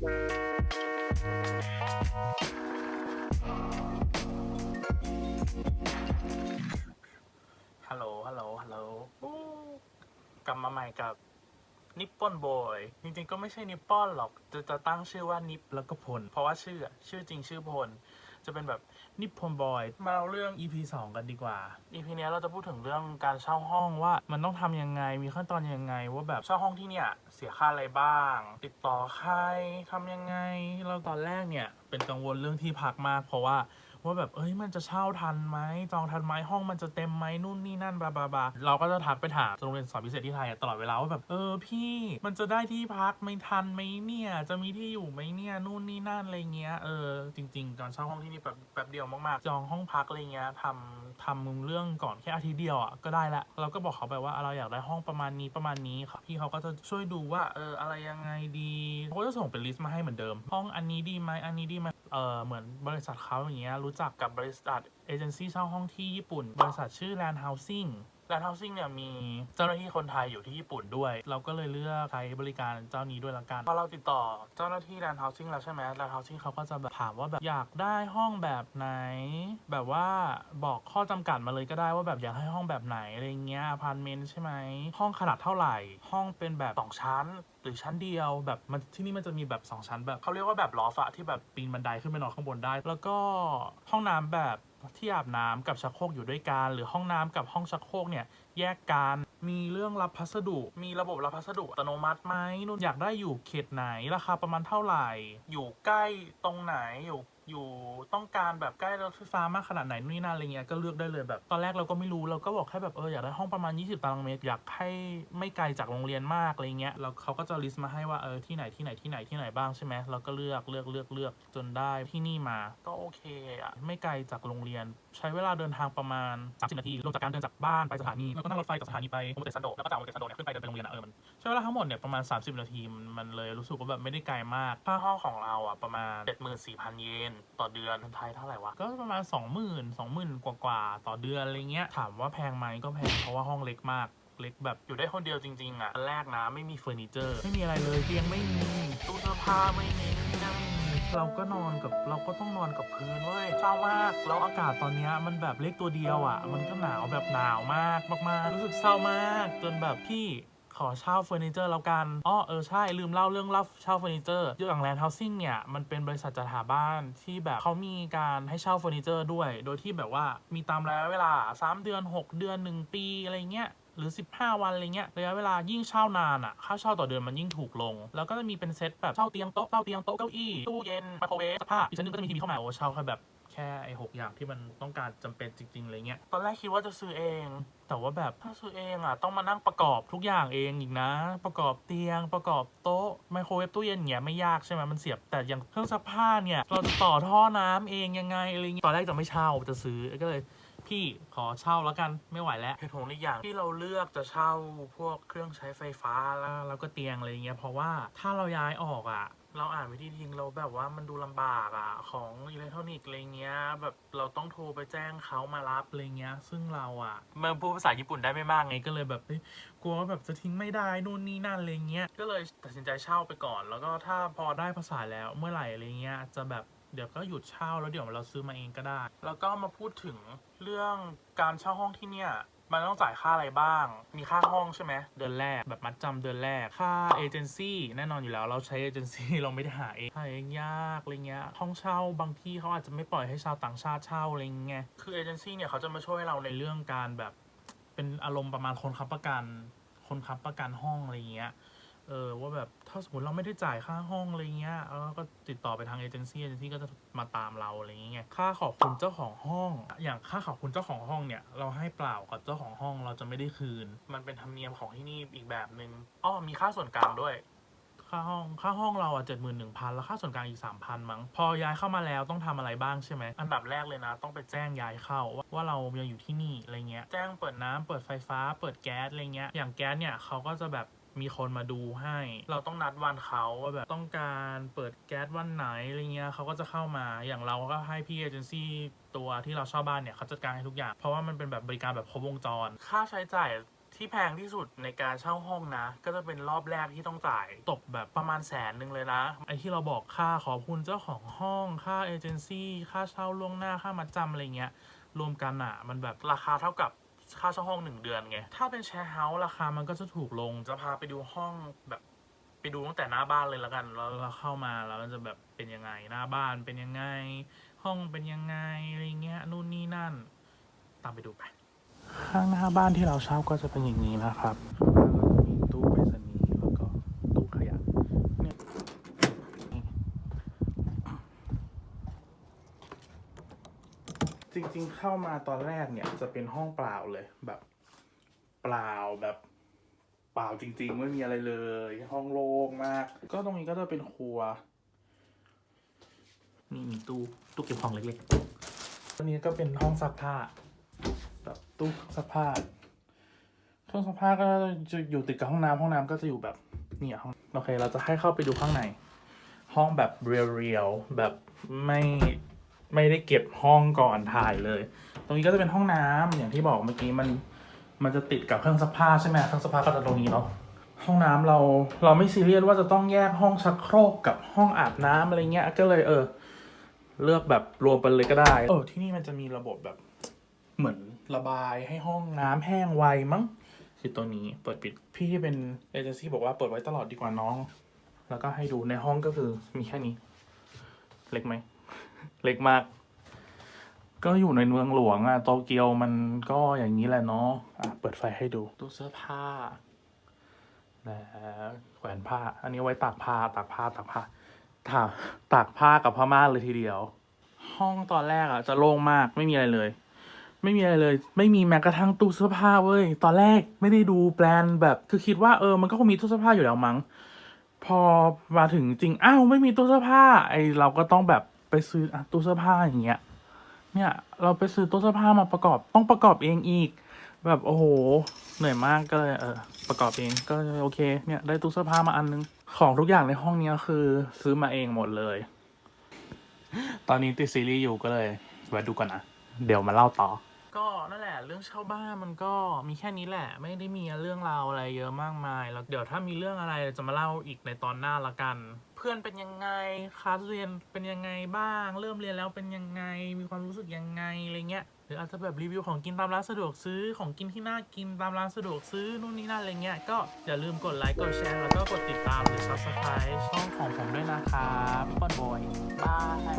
ฮัลโหล ฮัลโหล ฮัลโหลกลับมาใหม่กับนิปปอนบอย จริงๆ ก็ไม่ใช่นิปปอนหรอก จะจะตั้งชื่อว่านิปแล้วก็พล เพราะว่าชื่อ ชื่อจริงชื่อพล จะเป็นแบบนิปพลบอย มาเอาเรื่อง EP 2 กันดีกว่า EP เนี้ยเราจะพูดถึงเรื่องการเช่าห้องว่ามันต้องทำยังไงมีขั้นตอนยังไง ว่าแบบเช่าห้องที่เนี่ยเสียค่าอะไรบ้าง ติดต่อใครทำยังไง เราตอนแรกเนี่ยเป็นกังวลเรื่องที่พักมาก เพราะว่า ว่าแบบเอ้ยมันจะเช่าทันไหมจองทันไหมห้องมันจะเต็มไหมนู่นนี่นั่นบลาบลาบลาเราก็จะทักไปถามโรงเรียนสอนพิเศษที่ไทยตลอดเวลาว่าแบบเออพี่มันจะได้ที่พักไม่ทันไหมเนี่ยจะมีที่อยู่ไหมเนี่ยนู่นนี่นั่นอะไรเงี้ยเออจริงๆการเช่าห้องที่นี่แบบแป๊บเดียวมากๆจองห้องพักอะไรเงี้ยทำทำเรื่องก่อนแค่อาทิตย์เดียวอะก็ได้ละเราก็บอกเขาไปว่าเราอยากได้ห้องประมาณนี้ประมาณนี้ครับ พี่เขาก็จะช่วยดูว่าเอออะไรยังไงดีเขาก็จะส่งเป็นลิสต์มาให้เหมือนเดิม ห้องอันนี้ดีไหมอันนี้ดีไหมเออเหมือนบริษัทเขาอย่างเงี้ยรู้จักกับบริษัทเอเจนซี่เช่าห้องที่ญี่ปุ่น บริษัทชื่อ Land Housing Land Housing เนี่ยมีเจ้าหน้าที่คนไทยอยู่ที่ญี่ปุ่นด้วย เราก็เลยเลือกใช้บริการเจ้านี้ด้วยละกันพอเราติดต่อเจ้าหน้าที่ Land Housing แล้วใช่ไหม Land Housing เขาก็จะแบบถามว่าแบบอยากได้ห้องแบบไหน แบบว่าบอกข้อจำกัดมาเลยก็ได้ว่าแบบอยากให้ห้องแบบไหนอะไรเงี้ยอพาร์ตเมนต์ใช่ไหมห้องขนาดเท่าไหร่ ห้องเป็นแบบสองชั้นหรือชั้นเดียวแบบมันที่นี่มันจะมีแบบ 2 ชั้นแบบเขาเรียกว่าแบบลอฟอะที่แบบปีนบันไดขึ้นไปนอนข้างบนได้ แล้วก็ห้องน้ำแบบ ที่อาบน้ำกับชักโครกอยู่ด้วยกัน หรือห้องน้ำกับห้องชักโครกเนี่ยแยกกันมีเรื่องรับพัสดุ มีระบบรับพัสดุอัตโนมัติไหมนุ่นอยากได้อยู่เขตไหนราคาประมาณเท่าไหร่ อยู่ใกล้ตรงไหนอยู่ อยู่ต้องการแบบใกล้รถไฟฟ้ามากขนาดไหนนู่นนี่นั่นอะไรเงี้ยก็เลือกได้เลยแบบตอนแรกเราก็ไม่รู้เราก็บอกแค่แบบเอออยากได้ห้องประมาณ 20 ตารางเมตรอยากให้ไม่ไกลจากโรงเรียนมากอะไรเงี้ยแล้วเขาก็จะลิสต์มาให้ว่าเออที่ไหนที่ไหนที่ไหนที่ไหนบ้างใช่ไหมเราก็เลือกเลือกเลือกเลือกจนได้ที่นี่มาก็โอเคอะไม่ไกลจากโรงเรียน ใช้เวลาเดินทางประมาณ 30 นาทีลงจากการเดินจากบ้านไปสถานีแล้วก็นั่งรถไฟจากสถานีไปโมเตสันโดแล้วก็จากโมเตสันโดเนี่ยขึ้นไปเดินไปโรงเรียนอะเออมันใช้เวลาทั้งหมดเนี่ยประมาณ 30 นาทีมันมันเลยรู้สึกว่าแบบไม่ได้ไกลมากค่าห้องของเราอะประมาณ 74,000 เยนต่อเดือนไทยเท่าไหร่วะ ก็ประมาณ 20,000 20,000 กว่ากว่าๆต่อเดือนอะไรเงี้ย ถามว่าแพงไหมก็แพงเพราะว่าห้องเล็กมาก เล็กแบบอยู่ได้คนเดียวจริง ๆ อะอันแรกนะไม่มีเฟอร์นิเจอร์ ไม่มีอะไรเลยเตียงไม่มีตู้เสื้อผ้าไม่มีนั่นไม่มีเราก็นอนกับเราก็ต้องนอนกับพื้นเว้ยเศร้ามาก แล้วอากาศตอนเนี้ยมันแบบเล็กตัวเดียวอะ มันก็หนาวแบบหนาวมากมากๆรู้สึกเศร้ามากจนแบบพี่ ขอเช่าเฟอร์นิเจอร์แล้วกันอ้อเออใช่ลืมเล่าเรื่องเล่าเช่าเฟอร์นิเจอร์อย่างแลนด์เฮาสิ่งเนี่ยมันเป็นบริษัทจัดหาบ้านที่แบบเขามีการให้เช่าเฟอร์นิเจอร์ด้วย โดยที่แบบว่ามีตามระยะเวลา 3 เดือน 6 เดือน 1 ปีอะไรเงี้ยหรือ 15 วันอะไรเงี้ยระยะเวลายิ่งเช่านานอะ ค่าเช่าต่อเดือนมันยิ่งถูกลง แล้วก็จะมีเป็นเซตแบบเช่าเตียงโต๊ะเช่าเตียงโต๊ะเก้าอี้ตู้เย็นไมโครเวฟสื้อผ้าอีกชั้นนึงก็จะมีทีวีเข้ามาโอ้เช่าแค่แบบ ค่ไอ้หกอย่างที่มันต้องการจำเป็นจริงๆอะไรเงี้ยตอนแรกคิดว่าจะซื้อเอง แต่ว่าแบบถ้าซื้อเองอะต้องมานั่งประกอบทุกอย่างเองอีกนะ ประกอบเตียง ประกอบโต๊ะไมโครเวฟตู้เย็นเงี้ยไม่ยากใช่ไหมมันเสียบแต่อย่างเครื่องซักผ้าเนี่ย เราจะต่อท่อน้ำเองยังไงอะไรเงี้ยตอนแรกจะไม่เช่าจะซื้อก็เลย พี่ขอเช่าแล้วกันไม่ไหวแล้วเหตุผลอีกอย่างที่เราเลือกจะเช่าพวกเครื่องใช้ไฟฟ้าแล้วแล้วก็เตียงอะไรเงี้ยเพราะว่าถ้าเราย้ายออกอะเราอ่านวิธีทิ้งเราแบบว่ามันดูลำบากอะของอิเล็กทรอนิกส์อะไรเงี้ยแบบเราต้องโทรไปแจ้งเขามารับอะไรเงี้ย ซึ่งเราอะมันพูดภาษาญี่ปุ่นได้ไม่มากไงก็เลยแบบเฮ้ยกลัวว่าแบบจะทิ้งไม่ได้นู่นนี่นั่นอะไรเงี้ยก็เลยตัดสินใจเช่าไปก่อน แล้วก็ถ้าพอได้ภาษาแล้วเมื่อไหร่อะไรเงี้ยจะแบบ เดี๋ยวก็หยุดเช่าแล้วเดี๋ยวเราซื้อมาเองก็ได้ แล้วก็มาพูดถึงเรื่องการเช่าห้องที่เนี่ยมันต้องจ่ายค่าอะไรบ้าง มีค่าห้องใช่ไหม เดือนแรกแบบมัดจำเดือนแรก ค่าเอเจนซี่แน่นอนอยู่แล้ว เราใช้เอเจนซี่เราไม่ได้หาเองหาเองยากอะไรเงี้ย ห้องเช่าบางที่เขาอาจจะไม่ปล่อยให้ชาวต่างชาติเช่าอะไรเงี้ย คือเอเจนซี่เนี่ยเขาจะมาช่วยเราในเรื่องการแบบเป็นอารมณ์ประมาณคนค้ำประกัน คนค้ำประกันห้องอะไรเงี้ย เออว่าแบบถ้าสมมติเราไม่ได้จ่ายค่าห้องอะไรเงี้ยเราก็ติดต่อไปทางเอเจนซี่เอเจนซี่ก็จะมาตามเราอะไรเงี้ยค่าขอบคุณเจ้าของห้อง อย่างค่าขอบคุณเจ้าของห้องเนี่ย เราให้เปล่ากับเจ้าของห้องเราจะไม่ได้คืน มันเป็นธรรมเนียมของที่นี่อีกแบบหนึ่งอ้อมีค่าส่วนกลางด้วยค่าห้องค่าห้องเราอะเจ็ดหมื่นหนึ่งพันแล้วค่าส่วนกลางอีกสามพันมั้ง พอย้ายเข้ามาแล้วต้องทำอะไรบ้างใช่ไหม อันดับแรกเลยนะ ต้องไปแจ้งย้ายเข้าว่าว่าเรายังอยู่ที่นี่อะไรเงี้ย แจ้งเปิดน้ำเปิดไฟฟ้า เปิดแก๊สอะไรเงี้ย อย่างแก๊สเนี่ยเขาก็จะแบบมีคนมาดูให้ เราต้องนัดวันเขาว่าแบบต้องการเปิดแก๊สวันไหนอะไรเงี้ยเขาก็จะเข้ามาอย่างเราก็ให้พี่เอเจนซี่ตัวที่เราเช่าบ้านเนี่ยเขาจัดการให้ทุกอย่าง เพราะว่ามันเป็นแบบบริการแบบครบวงจร ค่าใช้จ่ายที่แพงที่สุดในการเช่าห้องนะ ก็จะเป็นรอบแรกที่ต้องจ่าย ตกแบบประมาณแสนหนึ่งเลยนะ ไอที่เราบอกค่าขอบคุณเจ้าของห้อง ค่าเอเจนซี่ค่าเช่าล่วงหน้าค่ามัดจำอะไรเงี้ยรวมกันอะมันแบบราคาเท่ากับ ค่าเช่าห้องหนึ่งเดือนไง ถ้าเป็นแชร์เฮาส์ราคามันก็จะถูกลง จะพาไปดูห้องแบบไปดูตั้งแต่หน้าบ้านเลยละกัน แล้วเราเข้ามาแล้วมันจะแบบเป็นยังไงหน้าบ้านเป็นยังไง ห้องเป็นยังไงอะไรเงี้ยนู่นนี่นั่น ตามไปดูไป ข้างหน้าบ้านที่เราเช่าก็จะเป็นอย่างนี้นะครับข้างหน้าก็จะมีตู้ไปรษณีย์แล้วก็ตู้ขยะเนี่ยนี่จ ริงๆเข้ามาตอนแรกเนี่ยจะเป็นห้องเปล่าเลยแบบ เปล่าแบบเปล่าจริงๆไม่มีอะไรเลย ห้องโล่งมาก ก็ตรงนี้ก็จะเป็นครัวนี่มีตู้ตู้เก็บของเล็กๆอันนี้ก็เป็นห้องซักผ้าแบบตู้ซักผ้าเครื่องซักผ้าก็จะอยู่ติดกับห้องน้ำห้องน้ำก็จะอยู่แบบเนี่ยห้องโอเค เราจะให้เข้าไปดูข้างใน ห้องแบบเรียวๆแบบไม่ ไม่ได้เก็บห้องก่อนถ่ายเลย ตรงนี้ก็จะเป็นห้องน้ำอย่างที่บอกเมื่อกี้มันมันจะติดกับเครื่องซักผ้าใช่ไหมเครื่องซักผ้าก็จะตรงนี้เนาะห้องน้ำเราเราไม่ซีเรียสว่าจะต้องแยกห้องชักโครกกับห้องอาบน้ำอะไรเงี้ยก็เลยเออ เลือกแบบรวมไปเลยก็ได้เออที่นี่มันจะมีระบบแบบ เหมือนระบายให้ห้องน้ำแห้งไวมั้งคือตัวนี้เปิดปิดพี่ที่เป็นเอเจนซี่บอกว่าเปิดไว้ตลอดดีกว่าน้อง แล้วก็ให้ดูในห้องก็คือมีแค่นี้ เล็กไหม เล็กมาก ก็อยู่ในเมืองหลวงอะโตเกียวมันก็อย่างนี้แหละเนาะอะเปิดไฟให้ดูตู้เสื้อผ้าและแขวนผ้า อันนี้ไว้ตากผ้าตากผ้าตากผ้าตากตากผ้ากับผ้าม่านเลยทีเดียว ห้องตอนแรกอะจะโล่งมากไม่มีอะไรเลย ไม่มีอะไรเลย ไม่มีแม้กระทั่งตู้เสื้อผ้าเว้ยตอนแรกไม่ได้ดูแปลนแบบคือคิดว่าเออมันก็คงมีตู้เสื้อผ้าอยู่แล้วมั้งพอมาถึงจริง อ้าว ไม่มีตู้เสื้อผ้า ไอเราก็ต้องแบบ ไปซื้ออตู้เสื้อผ้าอย่างเงี้ย เนี่ยเราไปซื้อตู้เสื้อผ้ามาประกอบต้องประกอบเองอีก แบบโอ้โหเหนื่อยมากก็เลยเออประกอบเองก็โอเคเนี่ยได้ตู้เสื้อผ้ามาอันนึงของทุกอย่างในห้องเนี้ยคือซื้อมาเองหมดเลย ตอนนี้ติดซีรีส์อยู่ก็เลยแวะดูก่อนนะเดี๋ยวมาเล่าต่อ ก็นั่นแหละ เรื่องเช่าบ้านมันก็มีแค่นี้แหละ ไม่ได้มีเรื่องราวอะไรเยอะมากมาย แล้วเดี๋ยวถ้ามีเรื่องอะไรจะมาเล่าอีกในตอนหน้าละกัน เพื่อนเป็นยังไงคลาสเรียนเป็นยังไงบ้าง เริ่มเรียนแล้วเป็นยังไงมีความรู้สึกยังไงอะไรเงี้ยหรืออาจจะแบบรีวิวของกินตามร้านสะดวกซื้อของกินที่น่ากินตามร้านสะดวกซื้อนู่นนี่นั่นอะไรเงี้ยก็อย่าลืมกดไลค์กดแชร์แล้วก็กดติดตามหรือ subscribe ช่องของผมด้วยนะครับบอลบอยบาย